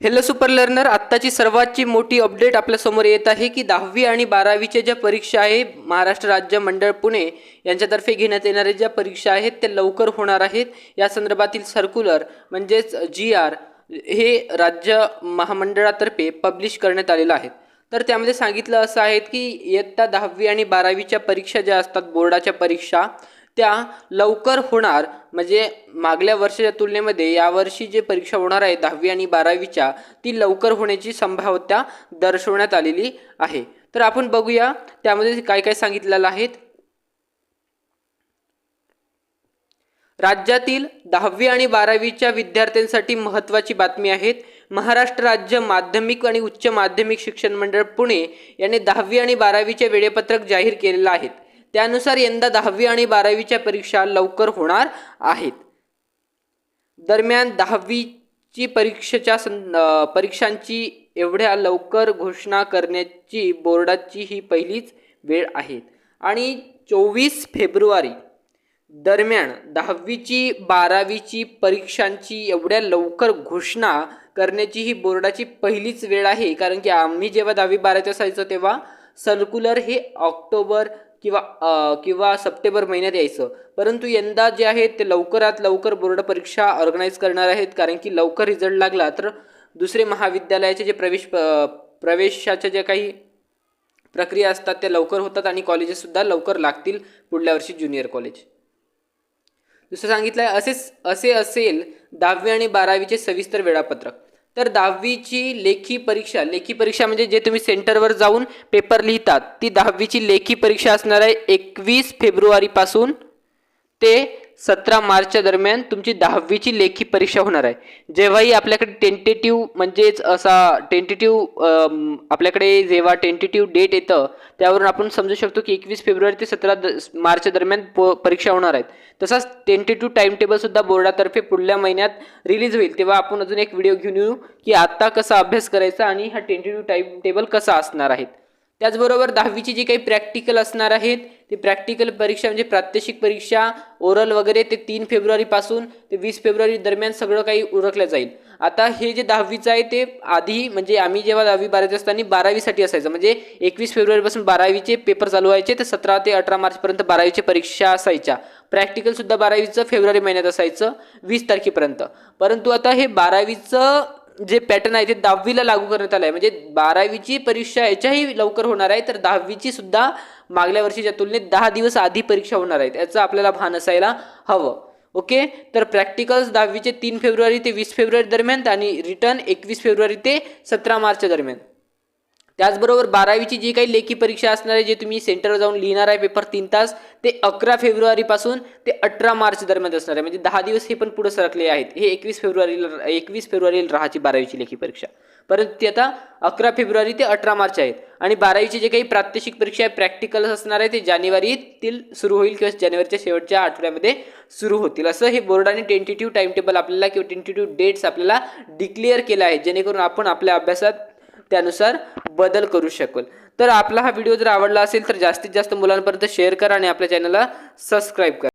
Hello super learner आत्ताची सर्वातची मोठी update आपल्यासमोर येत आहे की दहावी आणि बारावीच्या ज्या परीक्षा आहे महाराष्ट्र राज्य मंडळ पुणे यांच्यातर्फे घेण्यात येणाऱ्या ज्या परीक्षा आहेत त्या लवकर होणार आहेत. या संदर्भातील सर्क्युलर म्हणजेच जी आर हे राज्य महामंडळातर्फे पब्लिश करण्यात आलेलं आहे. तर त्यामध्ये सांगितलं असं आहे की इयत्ता दहावी आणि बारावीच्या परीक्षा ज्या असतात बोर्डाच्या परीक्षा त्या लवकर होणार म्हणजे मागल्या वर्षाच्या तुलनेमध्ये यावर्षी जे परीक्षा होणार आहे दहावी आणि बारावीच्या ती लवकर होण्याची संभाव्यता दर्शवण्यात आलेली आहे. तर आपण बघूया त्यामध्ये काय काय सांगितलेलं आहेत राज्यातील दहावी आणि बारावीच्या विद्यार्थ्यांसाठी महत्त्वाची बातमी आहेत महाराष्ट्र राज्य माध्यमिक आणि उच्च माध्यमिक शिक्षण मंडळ पुणे यांनी दहावी आणि बारावीचे वेळापत्रक जाहीर केलेलं आहे. त्यानुसार यंदा दहावी आणि बारावीच्या परीक्षा लवकर होणार आहेत. दरम्यान दहावीची परीक्षेच्या सं परीक्षांची एवढ्या लवकर घोषणा करण्याची बोर्डाची ही पहिलीच वेळ आहे. आणि चोवीस फेब्रुवारी दरम्यान दहावीची बारावीची परीक्षांची एवढ्या लवकर घोषणा करण्याची ही बोर्डाची पहिलीच वेळ आहे. कारण की आम्ही जेव्हा दहावी बारावीत असायचो तेव्हा सर्क्युलर हे ऑक्टोबर किंवा किंवा सप्टेंबर महिन्यात यायचं. परंतु यंदा जे आहे ते लवकरात लवकर बोर्ड परीक्षा ऑर्गनाईज करणार आहेत. कारण की लवकर रिझल्ट लागला तर दुसरे महाविद्यालयाचे जे प्रवेश प- प्रवेशाच्या ज्या काही प्रक्रिया असतात त्या लवकर होतात आणि कॉलेजेससुद्धा लवकर लागतील पुढल्या वर्षी ज्युनियर कॉलेज. दुसरं सांगितलं आहे असेच असे असेल दहावी आणि बारावीचे सविस्तर वेळापत्रक. तर दहावीची लेखी परीक्षा लेखी परीक्षा म्हणजे जे तुम्ही सेंटरवर जाऊन पेपर लिहितात ती दहावीची लेखी परीक्षा असणार आहे एकवीस फेब्रुवारीपासून ते सतरा मार्चच्या दरम्यान तुमची दहावीची लेखी परीक्षा होणार आहे. जेव्हाही आपल्याकडे टेंटेटिव्ह म्हणजेच असा टेंटेटिव्ह आपल्याकडे जेव्हा टेंटेटिव्ह डेट येतं त्यावरून आपण समजू शकतो की एकवीस फेब्रुवारी ते सतरा द मार्च दरम्यान प परीक्षा होणार आहेत. तसाच टेंटेटिव्ह टाईम टेबलसुद्धा बोर्डातर्फे पुढल्या महिन्यात रिलीज होईल. तेव्हा आपण अजून एक व्हिडिओ घेऊन येऊ की आत्ता कसा अभ्यास करायचा आणि हा टेंटेटिव्ह टाइम टेबल कसा असणार आहेत त्याचबरोबर दहावीची जी काही प्रॅक्टिकल असणार आहेत ते प्रॅक्टिकल परीक्षा म्हणजे प्रात्यक्षिक परीक्षा ओरल वगैरे ते तीन फेब्रुवारीपासून ते वीस फेब्रुवारी दरम्यान सगळं काही उरकलं जाईल. आता हे जे दहावीचं आहे ते आधी म्हणजे आम्ही जेव्हा दहावी बारावी असताना बारावीसाठी असायचं. म्हणजे एकवीस फेब्रुवारीपासून बारावीचे पेपर चालू व्हायचे तर सतरा ते अठरा मार्चपर्यंत बारावीची परीक्षा असायच्या. प्रॅक्टिकलसुद्धा बारावीचं फेब्रुवारी महिन्यात असायचं वीस तारखेपर्यंत. परंतु आता हे बारावीचं जे पॅटर्न आहे ते दहावीला लागू करण्यात आलं आहे म्हणजे बारावीची परीक्षा याच्याही लवकर होणार आहे तर दहावीची सुद्धा मागल्या वर्षीच्या तुलनेत दहा दिवस आधी परीक्षा होणार आहेत. याचं आपल्याला भान असायला हवं. ओके? तर प्रॅक्टिकल्स दहावीचे तीन फेब्रुवारी ते वीस फेब्रुवारी दरम्यान आणि रिटर्न एकवीस फेब्रुवारी ते सतरा मार्च दरम्यान. त्याचबरोबर बारावीची जी काही लेखी परीक्षा असणार आहे जे तुम्ही सेंटरवर जाऊन लिहिणार आहे पेपर तीन तास ते अकरा फेब्रुवारीपासून ते अठरा मार्च दरम्यान असणार आहे. म्हणजे दहा दिवस हे पण पुढे सरकले आहेत. हे एकवीस फेब्रुवारीला एकवीस फेब्रुवारीला राहायची बारावीची लेखी परीक्षा. परंतु ती आता अकरा फेब्रुवारी ते अठरा मार्च आहेत. आणि बारावीची जे काही प्रात्यक्षिक परीक्षा आहे प्रॅक्टिकल असणार आहे ते जानेवारीतील सुरू होईल किंवा जानेवारीच्या शेवटच्या आठवड्यामध्ये सुरू होतील. असं हे बोर्डाने टेंटेटिव्ह टाइम टेबल आपल्याला किंवा टेंटेटिव्ह डेट्स आपल्याला डिक्लेअर केलं आहे जेणेकरून आपण आपल्या अभ्यासात त्यानुसार बदल करू शकल. तर आपला हा व्हिडिओ जर आवडला असेल तर जास्तीत जास्त मुलांपर्यंत शेअर करा आणि आपल्या चॅनलला सबस्क्राईब करा.